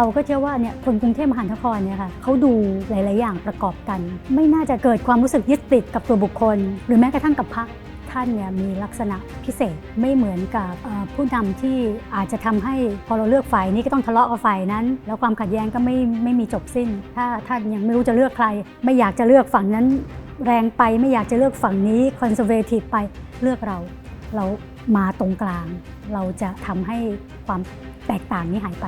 เราก็เชื่อว่าเนี่ยคนกรุงเทพมหานครเนี่ยค่ะเขาดูหลาย ๆ อย่างประกอบกัน ไม่น่าจะเกิดความรู้สึกยึดติดกับตัวบุคคล หรือแม้กระทั่งกับพรรคท่านเนี่ยมีลักษณะพิเศษไม่เหมือนกับผู้นำที่อาจจะทำให้พอเราเลือกฝ่ายนี้ก็ต้องทะเลาะกับฝ่ายนั้น แล้วความขัดแย้งก็ไม่ไม่มีจบสิ้น ถ้าท่านยังไม่รู้จะเลือกใคร ไม่อยากจะเลือกฝั่งนั้น แรงไปไม่อยากจะเลือกฝั่งนี้คอนเซอร์เวทีฟไปเลือกเรา เรามาตรงกลาง เราจะทำให้ความแตกต่างนี้หายไป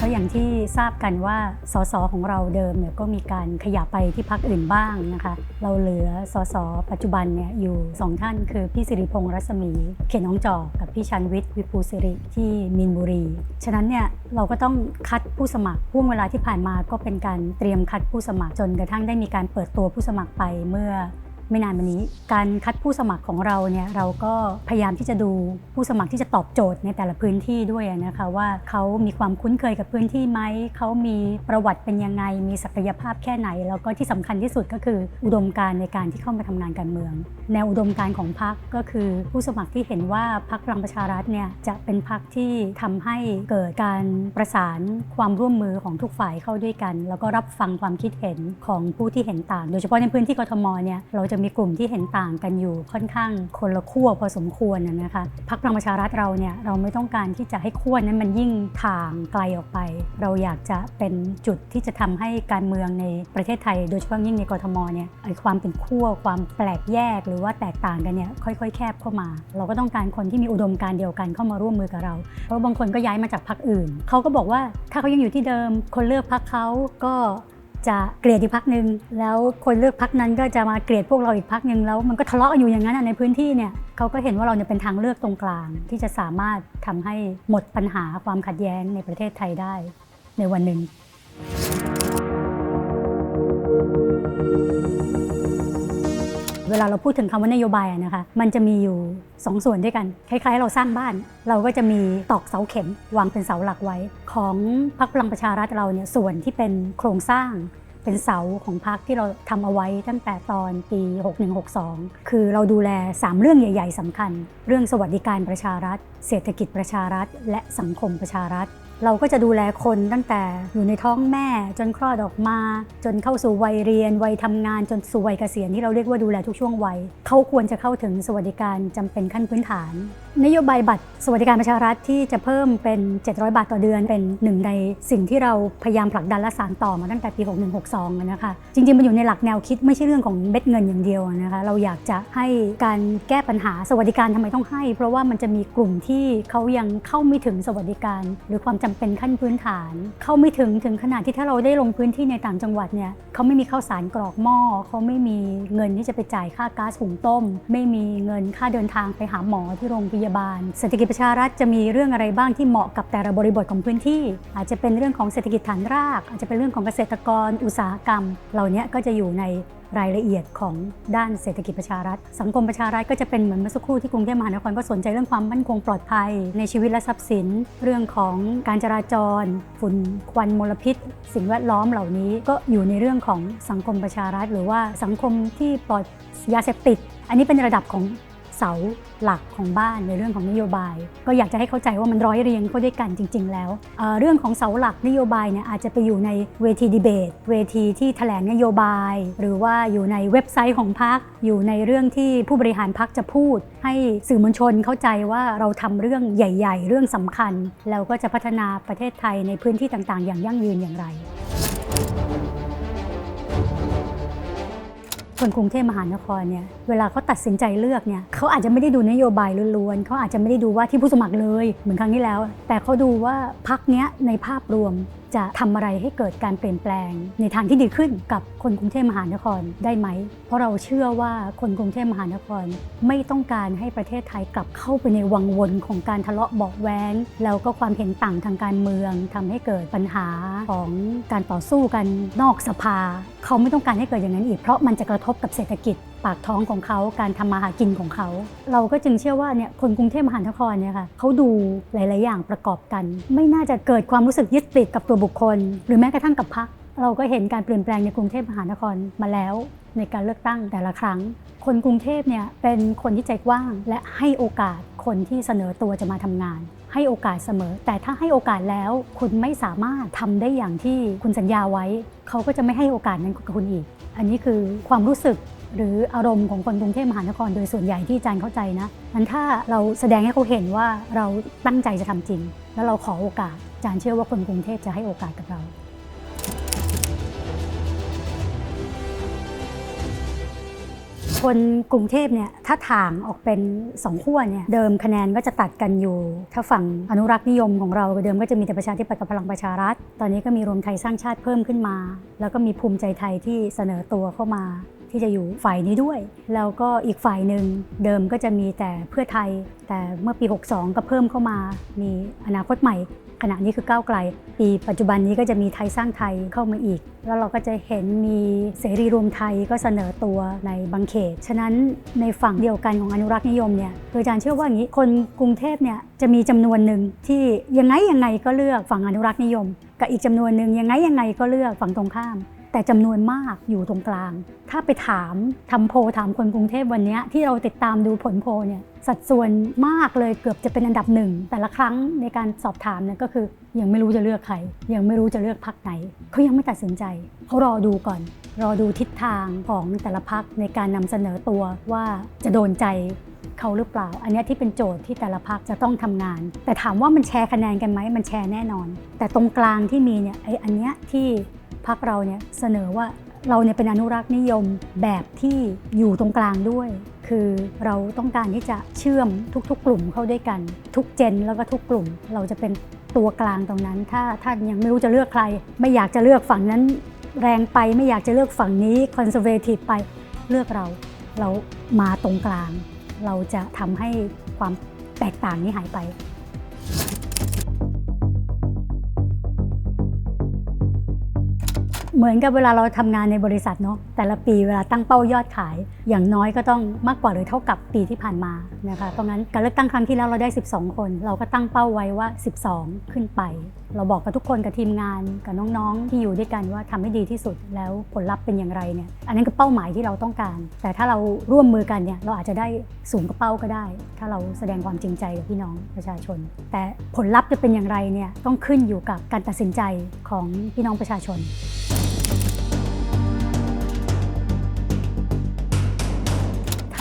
เพราะอย่างที่ทราบกันว่าสสของเราเดิมเนี่ยก็มีการขยับไปที่พักอื่นบ้างนะคะเราเหลือสสปัจจุบันเนี่ยอยู่สองท่านคือพี่สิริพงษ์รัศมี เขตน้องจอกกับพี่ชันวิทย์วิภูสิริที่มีนบุรี ฉะนั้นเนี่ยเราก็ต้องคัดผู้สมัครห่วงเวลาที่ผ่านมาก็เป็นการเตรียมคัดผู้สมัครจนกระทั่งได้มีการเปิดตัวผู้สมัครไปเมื่อ ไม่นานมานี้ การคัดผู้สมัครของเราเนี่ยเราก็พยายามที่จะดูผู้สมัครที่จะตอบโจทย์ในแต่ละพื้นที่ด้วยนะคะว่าเขามีความคุ้นเคยกับพื้นที่ไหมเขามีประวัติเป็นยังไง มีศักยภาพแค่ไหน แล้วก็ที่สำคัญที่สุดก็คือ อุดมการณ์ในการที่เข้ามาทำงานการเมือง แนวอุดมการณ์ของพรรคก็คือผู้สมัครที่เห็นว่าพรรคพลังประชารัฐเนี่ยจะเป็นพรรคที่ทำให้เกิดการประสานความร่วมมือของทุกฝ่ายเข้าด้วยกัน แล้วก็รับฟังความคิดเห็นของผู้ที่เห็นต่าง โดยเฉพาะในพื้นที่กทมเนี่ยเราจะมีกลุ่มที่เห็นต่างกันอยู่ค่อนข้างคนละขั้วพอสมควรนะคะพรรคพลังประชารัฐเราเนี่ยเราไม่ต้องการที่จะให้ขั้วนั้นมันยิ่งถ่างไกลออกไป เราอยากจะเป็นจุดที่จะทำให้การเมืองในประเทศไทย โดยเฉพาะยิ่งในกรทมเนี่ยความเป็นขั้วความแปลกแยก หรือว่าแตกต่างกันเนี่ยค่อยๆ แคบเข้ามา เราก็ต้องการคนที่มีอุดมการเดียวกันเข้ามาร่วมมือกับเรา เพราะบางคนก็ย้ายมาจากพรรคอื่นเขาก็บอกว่าถ้าเขายังอยู่ที่เดิม คนเลือกพรรคเขาก็ จะเกลียดอีกพักหนึ่งแล้วคนเลือกพักนั้นก็จะมาเกลียดพวกเราอีกพักหนึ่งแล้วมันก็ทะเลาะกันอยู่อย่างนั้นในพื้นที่เนี่ยเขาก็เห็นว่าเราเนี่ยเป็นทางเลือกตรงกลาง ที่จะสามารถทำให้หมดปัญหาความขัดแย้งในประเทศไทยได้ในวันหนึ่ง เวลาเราพูดถึงคำว่านโยบายนะคะ มันจะมีอยู่ 2 ส่วนด้วยกัน คล้ายๆ เราสร้างบ้าน เราก็จะมีตอกเสาเข็ม วางเป็นเสาหลักไว้ ของพรรคพลังประชารัฐเราเนี่ยส่วนที่เป็นโครงสร้างเป็นเสาของพรรคที่เราทำเอาไว้ตั้งแต่ตอนปี 6162 คือเราดูแล 3 เรื่องใหญ่ ๆสำคัญ เรื่องสวัสดิการประชารัฐ เศรษฐกิจประชารัฐ และสังคมประชารัฐ เราก็จะดูแลคนตั้งแต่อยู่ในท้องแม่จนคลอดออกมา จนเข้าสู่วัยเรียน วัยทำงานจนสู่วัยเกษียณที่เราเรียกว่าดูแลทุกช่วงวัย เขาควรจะเข้าถึงสวัสดิการจำเป็นขั้นพื้นฐาน นโยบายบัตรสวัสดิการประชารัฐที่จะเพิ่มเป็น 700 บาทต่อเดือนเป็นหนึ่งในสิ่งที่เราพยายามผลักดันและสานต่อมาตั้งแต่ปี 6162อะนะคะ จริงๆ มันอยู่ในหลักแนวคิดไม่ใช่เรื่องของเม็ดเงินอย่างเดียวนะคะ เราอยากจะให้การแก้ปัญหาสวัสดิการทำไมต้องให้ เพราะว่ามันจะมีกลุ่มทเขายังเข้าไม่ถึงสวัสดิการ หรือความจำเป็นขั้นพื้นฐาน เข้าไม่ถึงถึงขนาดที่ถ้าเราได้ลงพื้นที่ในต่างจังหวัดเนี่ยเขาไม่มีข้าวสารกรอกหม้อเขาไม่มีเงินที่จะไปจ่ายค่าก๊าซหุงต้ม ไม่มีเงินค่าเดินทางไปหาหมอที่โรงพยาบาล เศรษฐกิจประชารัฐจะมีเรื่องอะไรบ้างที่เหมาะกับแต่ละบริบทของพื้นที่ อาจจะเป็นเรื่องของเศรษฐกิจฐานราก อาจจะเป็นเรื่องของเกษตรกร อุตสาหกรรม เหล่านี้ก็จะอยู่ใน รายละเอียดของด้านเศรษฐกิจประชารัฐ สังคมประชารัฐก็จะเป็นเหมือนเมื่อสักครู่ที่กรุงเทพมหานครก็สนใจเรื่องความมั่นคงปลอดภัย ในชีวิตและทรัพย์สิน เรื่องของการจราจร ฝุ่นควันมลพิษ สิ่งแวดล้อมเหล่านี้ก็อยู่ในเรื่องของสังคมประชารัฐ หรือว่าสังคมที่ปลอดยาเสพติด อันนี้เป็นระดับของ เสาหลักของบ้านในเรื่องของนโยบาย ก็อยากจะให้เข้าใจว่ามันร้อยเรียงเข้าด้วยกันจริง ๆ แล้วเเรื่องของเสาหลักนโยบายเนี่ยอาจจะไปอยู่ในเวทีดีเบต เวทีที่แถลงนโยบาย หรือว่าอยู่ในเว็บไซต์ของพรรคอยู่ในเรื่องที่ผู้บริหารพรรคจะพูด ให้สื่อมวลชนเข้าใจว่าเราทำเรื่องใหญ่ ๆ เรื่องสำคัญ แล้วก็จะพัฒนาประเทศไทยในพื้นที่ต่างๆ อย่างยั่งยืนอย่างไร คนกรุงเทพมหานครเนี่ยเวลาเขาตัดสินใจเลือกเนี่ยเขาอาจจะไม่ได้ดูนโยบายล้วนๆเขาอาจจะไม่ได้ดูว่าที่ผู้สมัครเลย เหมือนครั้งที่แล้ว แต่เขาดูว่าพักเนี้ยในภาพรวม จะทำอะไรให้เกิดการเปลี่ยนแปลง ในทางที่ดีขึ้นกับคนกรุงเทพมหานครได้ไหม เพราะเราเชื่อว่าคนกรุงเทพมหานคร ไม่ต้องการให้ประเทศไทยกลับเข้าไปในวังวนของการทะเลาะเบาแว้งแล้วก็ความเห็นต่างทางการเมืองทำให้เกิดปัญหาของการต่อสู้กันนอกสภา เขาไม่ต้องการให้เกิดอย่างนั้นอีก เพราะมันจะกระทบกับเศรษฐกิจปากท้องของเขาการทำมาหากินของเขา เราก็จึงเชื่อว่าเนี่ยคนกรุงเทพมหานครเนี่ยค่ะเขาดูหลาย ๆ อย่างประกอบกัน ไม่น่าจะเกิดความรู้สึกยึดติดกับตัวบุคคล หรือแม้กระทั่งกับพรรคเราก็เห็นการเปลี่ยนแปลงในกรุงเทพมหานครมาแล้วในการเลือกตั้งแต่ละครั้ง คนกรุงเทพเนี่ยเป็นคนที่ใจกว้าง และให้โอกาสคนที่เสนอตัวจะมาทำงาน ให้โอกาสเสมอ แต่ถ้าให้โอกาสแล้ว คุณไม่สามารถทำได้อย่างที่คุณสัญญาไว้ เขาก็จะไม่ให้โอกาสนั้นกับคุณอีก อันนี้คือความรู้สึก หรืออารมณ์ของคนกรุงเทพมหานครโดยส่วนใหญ่ที่อาจารย์เข้าใจนะนั้นถ้าเราแสดงให้เขาเห็นว่าเราตั้งใจจะทำจริง แล้วเราขอโอกาสอาจารย์เชื่อว่าคนกรุงเทพจะให้โอกาสกับเราคนกรุงเทพเนี่ยถ้าถางออกเป็นสองขั้วเนี่ยเดิมคะแนนก็จะตัดกันอยู่ ถ้าฝั่งอนุรักษ์นิยมของเราเดิมก็จะมีแต่ประชาธิปัตย์กับพลังประชารัฐ ตอนนี้ก็มีรวมไทยสร้างชาติเพิ่มขึ้นมา แล้วก็มีภูมิใจไทยที่เสนอตัวเข้ามา ที่จะอยู่ฝ่ายนี้ด้วย แล้วก็อีกฝ่ายหนึ่งเดิมก็จะมีแต่เพื่อไทย แต่เมื่อปี 62 ก็เพิ่มเข้ามา มีอนาคตใหม่ ขณะนี้คือก้าวไกล ปีปัจจุบันนี้ก็จะมีไทยสร้างไทยเข้ามาอีก แล้วเราก็จะเห็นมีเสรีรวมไทยก็เสนอตัวในบางเขต ฉะนั้นในฝั่งเดียวกันของอนุรักษ์นิยมเนี่ยคืออาจารย์เชื่อว่าอย่างนี้คนกรุงเทพเนี่ยจะมีจำนวนหนึ่งที่ยังไงยังไงก็เลือกฝั่งอนุรักษ์นิยม กับอีกจำนวนหนึ่งยังไงยังไงก็เลือกฝั่งตรงข้าม แต่จำนวนมากอยู่ตรงกลาง ถ้าไปถามทำโพถามคนกรุงเทพวันนี้ที่เราติดตามดูผลโพเนี่ยสัดส่วนมากเลยเกือบจะเป็นอันดับหนึ่ง แต่ละครั้งในการสอบถามเนี่ยก็คือยังไม่รู้จะเลือกใคร ยังไม่รู้จะเลือกพักไหนเขายังไม่ตัดสินใจเขารอดูก่อน รอดูทิศทางของแต่ละพักในการนำเสนอตัวว่าจะโดนใจเขาหรือเปล่า อันนี้ที่เป็นโจทย์ที่แต่ละพักจะต้องทำงาน แต่ถามว่ามันแชร์คะแนนกันไหมมันแชร์แน่นอน แต่ตรงกลางที่มีเนี่ยไอ้อันเนี้ยที่ พักเราเนี่ยเสนอว่าเราเนี่ยเป็นอนุรักษ์นิยมแบบที่อยู่ตรงกลางด้วย คือเราต้องการที่จะเชื่อมทุกๆ กลุ่มเข้าด้วยกัน ทุกเจนแล้วก็ทุกกลุ่ม เราจะเป็นตัวกลางตรงนั้น ถ้าท่านยังไม่รู้จะเลือกใคร ไม่อยากจะเลือกฝั่งนั้นแรงไปไม่อยากจะเลือกฝั่งนี้คอนเซอร์เวทีฟไปเลือกเรา เรามาตรงกลาง เราจะทำให้ความแตกต่างนี้หายไป เหมือนกับเวลาเราทำงานในบริษัทเนาะแต่ละปีเวลาตั้งเป้ายอดขาย อย่างน้อยก็ต้องมากกว่าหรือเท่ากับปีที่ผ่านมานะคะเพราะงั้นการเลือกตั้งครั้งที่แล้วเราได้ 12 คน เราก็ตั้งเป้าไว้ว่า 12 ขึ้นไป เราบอกกับทุกคนกับทีมงานกับน้องๆ ที่อยู่ด้วยกันว่าทำให้ดีที่สุดแล้วผลลัพธ์เป็นอย่างไรเนี่ยอันนั้นคือเป้าหมายที่เราต้องการ แต่ถ้าเราร่วมมือกันเนี่ยเราอาจจะได้สูงกว่าเป้าก็ได้ ถ้าเราแสดงความจริงใจกับพี่น้องประชาชน แต่ผลลัพธ์จะเป็นอย่างไรเนี่ยต้องขึ้นอยู่กับการตัดสินใจของพี่น้องประชาชน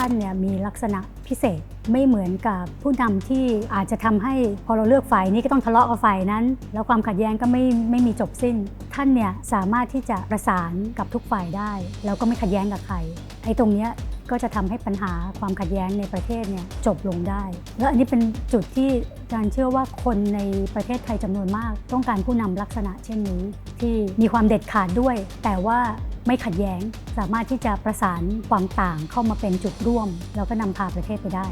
านเนี่ยมีลักษณะพิเศษไม่เหมือนกับผู้นำที่อาจจะทำให้พอเราเลือกฝ่ายนี้ก็ต้องทะเลาะกับฝ่ายนั้น แล้วความขัดแย้งก็ไม่ไม่มีจบสิ้น ท่านเนี่ยสามารถที่จะประสานกับทุกฝ่ายได้แล้วก็ไม่ขัดแย้งกับใครไอ้ตรงเนี้ยก็จะทำให้ปัญหาความขัดแย้งในประเทศเนี่ยจบลงได้ แล้วอันนี้เป็นจุดที่อารเชื่อว่าคนในประเทศไทยจำนวนมาก ต้องการผู้นำลักษณะเช่นนี้ ที่มีความเด็ดขาดด้วย แต่ว่า ไม่ขัดแย้ง สามารถที่จะประสานความต่างเข้ามาเป็นจุดร่วม แล้วก็นำพาประเทศไปได้